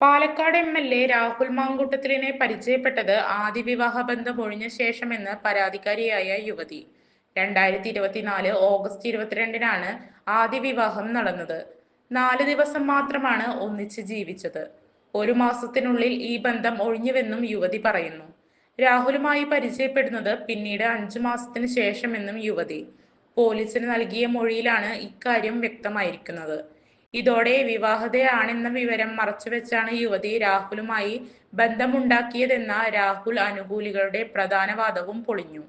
Palakkad M L A Rahul മാങ്കൂട്ടത്തിലിനെ പരിചയപ്പെട്ടത് ആദ്യ വിവാഹ ബന്ധം ഒഴിഞ്ഞ ശേഷമെന്ന് പരാതിക്കാരിയായ യുവതി. രണ്ടായിരത്തി ഇരുപത്തിനാല് ഓഗസ്റ്റ് ഇരുപത്തിരണ്ടിനാണ് ആദ്യ വിവാഹം നടന്നത്. നാല് ദിവസം മാത്രമാണ് ഒന്നിച്ച് ജീവിച്ചത്. ഒരു മാസത്തിനുള്ളിൽ ഈ ബന്ധം ഒഴിഞ്ഞുവെന്നും യുവതി പറയുന്നു. രാഹുലുമായി പരിചയപ്പെടുന്നത് പിന്നീട് അഞ്ചു മാസത്തിന് ശേഷമെന്നും യുവതി. പോലീസിന് നൽകിയ മൊഴിയിലാണ് ഇക്കാര്യം വ്യക്തമായിരിക്കുന്നത്. ഇതോടെ വിവാഹിതയാണെന്ന വിവരം മറച്ചുവെച്ചാണ് യുവതി രാഹുലുമായി ബന്ധമുണ്ടാക്കിയതെന്ന രാഹുൽ അനുകൂലികളുടെ പ്രധാന വാദവും പൊളിഞ്ഞു.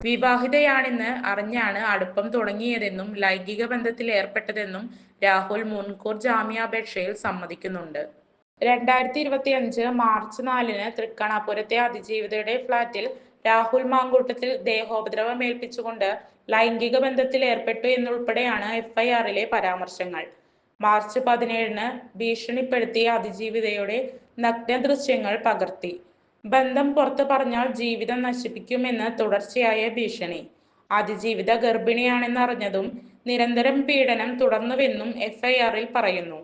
വിവാഹിതയാണെന്ന് അറിഞ്ഞാണ് അടുപ്പം തുടങ്ങിയതെന്നും ലൈംഗിക ബന്ധത്തിൽ ഏർപ്പെട്ടതെന്നും രാഹുൽ മുൻകൂർ ജാമ്യാപേക്ഷയിൽ സമ്മതിക്കുന്നുണ്ട്. രണ്ടായിരത്തി ഇരുപത്തി അഞ്ച് മാർച്ച് നാലിന് തൃക്കണാപുരത്തെ അതിജീവിതയുടെ ഫ്ളാറ്റിൽ രാഹുൽ മാങ്കൂട്ടത്തിൽ ദേഹോപദ്രവം ഏൽപ്പിച്ചുകൊണ്ട് ലൈംഗിക ബന്ധത്തിൽ ഏർപ്പെട്ടു എന്നുൾപ്പെടെയാണ് എഫ്ഐആറിലെ പരാമർശങ്ങൾ. മാർച്ച് പതിനേഴിന് ഭീഷണിപ്പെടുത്തിയ അതിജീവിതയുടെ നഗ്ന ദൃശ്യങ്ങൾ പകർത്തി. ബന്ധം പുറത്തു പറഞ്ഞാൽ ജീവിതം നശിപ്പിക്കുമെന്ന് തുടർച്ചയായ ഭീഷണി. അതിജീവിത ഗർഭിണിയാണെന്നറിഞ്ഞതും നിരന്തരം പീഡനം തുടർന്നുവെന്നും എഫ്ഐആറിൽ പറയുന്നു.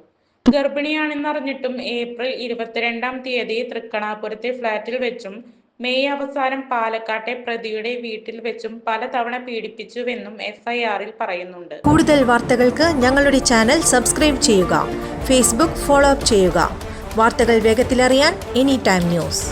ഗർഭിണിയാണെന്നറിഞ്ഞിട്ടും ഏപ്രിൽ ഇരുപത്തിരണ്ടാം തീയതി തൃക്കണാപുരത്തെ ഫ്ളാറ്റിൽ വെച്ചും മെയ് അവസാനം പാലക്കാട്ടെ പ്രതിയുടെ വീട്ടിൽ വെച്ചും പലതവണ പീഡിപ്പിച്ചുവെന്നും എഫ്ഐആറിൽ പറയുന്നുണ്ട്. കൂടുതൽ വാർത്തകൾക്ക് ഞങ്ങളുടെ ചാനൽ സബ്സ്ക്രൈബ് ചെയ്യുക ഫേസ്ബുക്ക് ഫോളോ അപ്പ് ചെയ്യുക. വാർത്തകൾ വേഗത്തിലറിയാൻ എനി ടൈം ന്യൂസ്.